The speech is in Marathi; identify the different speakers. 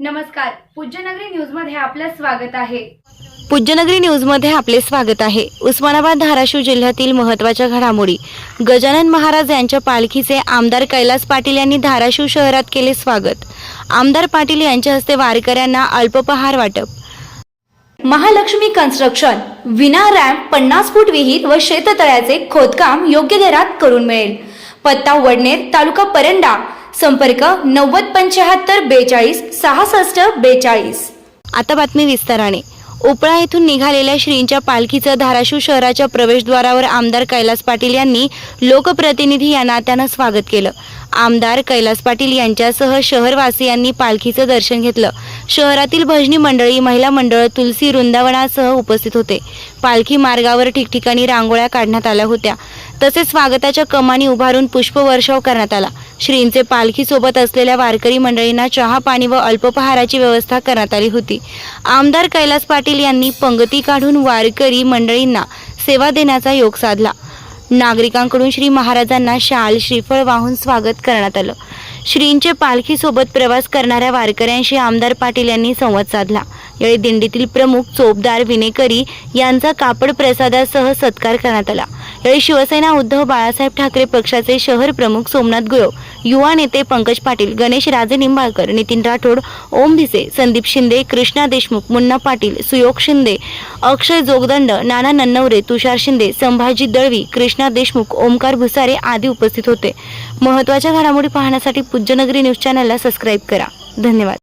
Speaker 1: नमस्कार पूज्यनगरी न्यूजमध्ये आपलं स्वागत आहे.
Speaker 2: पूज्यनगरी न्यूजमध्ये आपले स्वागत आहे. उस्मानाबाद धाराशिव जिल्ह्यातील महत्त्वाच्या घडामोडी. गजानन महाराज यांच्या पालखीचे आमदार कैलास पाटील यांनी धाराशिव शहरात केले स्वागत. आमदार पाटील यांच्या हस्ते वारकऱ्यांना अल्पपहार वाटप. महालक्ष्मी कन्स्ट्रक्शन विना रॅम्प पन्नास फूट विहीर व शेततळ्याचे खोदकाम योग्य दरात करून मिळेल. पत्ता वडनेर तालुका परंडा संपर्क नव्वद पंच्याहत्तर बेचाळीस सहासष्ट बेचाळीस. आता बातमी विस्ताराने. उपळा येथून निघालेल्या श्रींच्या पालखीचं धाराशिव शहराच्या प्रवेशद्वारावर आमदार कैलास पाटील यांनी लोकप्रतिनिधी या नात्यानं स्वागत केलं. आमदार कैलास पाटील यांच्यासह शहरवासियांनी पालखीचं दर्शन घेतलं. शहरातील भजनी मंडळी महिला मंडळ तुलसी वृंदावनासह उपस्थित होते. पालखी मार्गावर ठिकठिकाणी रांगोळ्या काढण्यात आल्या होत्या. तसेच स्वागताच्या कमानी उभारून पुष्पवर्षाव करण्यात आला. श्रींचे पालखीसोबत असलेल्या वारकरी मंडळींना चहा पाणी व अल्पपहाराची व्यवस्था करण्यात आली होती. आमदार कैलास पाटील यांनी पंगती काढून वारकरी मंडळींना सेवा देण्याचा योग साधला. नागरिकांकडून श्री महाराजांना शाल श्रीफळ वाहून स्वागत करण्यात आलं. श्रींचे पालखीसोबत प्रवास करणाऱ्या वारकऱ्यांशी आमदार पाटील यांनी संवाद साधला. यावेळी दिंडीतील प्रमुख चोपदार विनेकरी यांचा कापड प्रसादासह सत्कार करण्यात आला. यावेळी शिवसेना उद्धव बाळासाहेब ठाकरे पक्षाचे शहर प्रमुख सोमनाथ गुरव युवा नेते पंकज पाटील गणेश राजे निंबाळकर नितीन राठोड ओम भिसे संदीप शिंदे कृष्णा देशमुख मुन्ना पाटील सुयोग शिंदे अक्षय जोगदंड नाना नन्नवरे तुषार शिंदे संभाजी दळवी कृष्णा देशमुख ओमकार भुसारे आदी उपस्थित होते. महत्त्वाच्या घडामोडी पाहण्यासाठी पूज्यनगरी न्यूज चॅनलला सबस्क्राईब करा. धन्यवाद.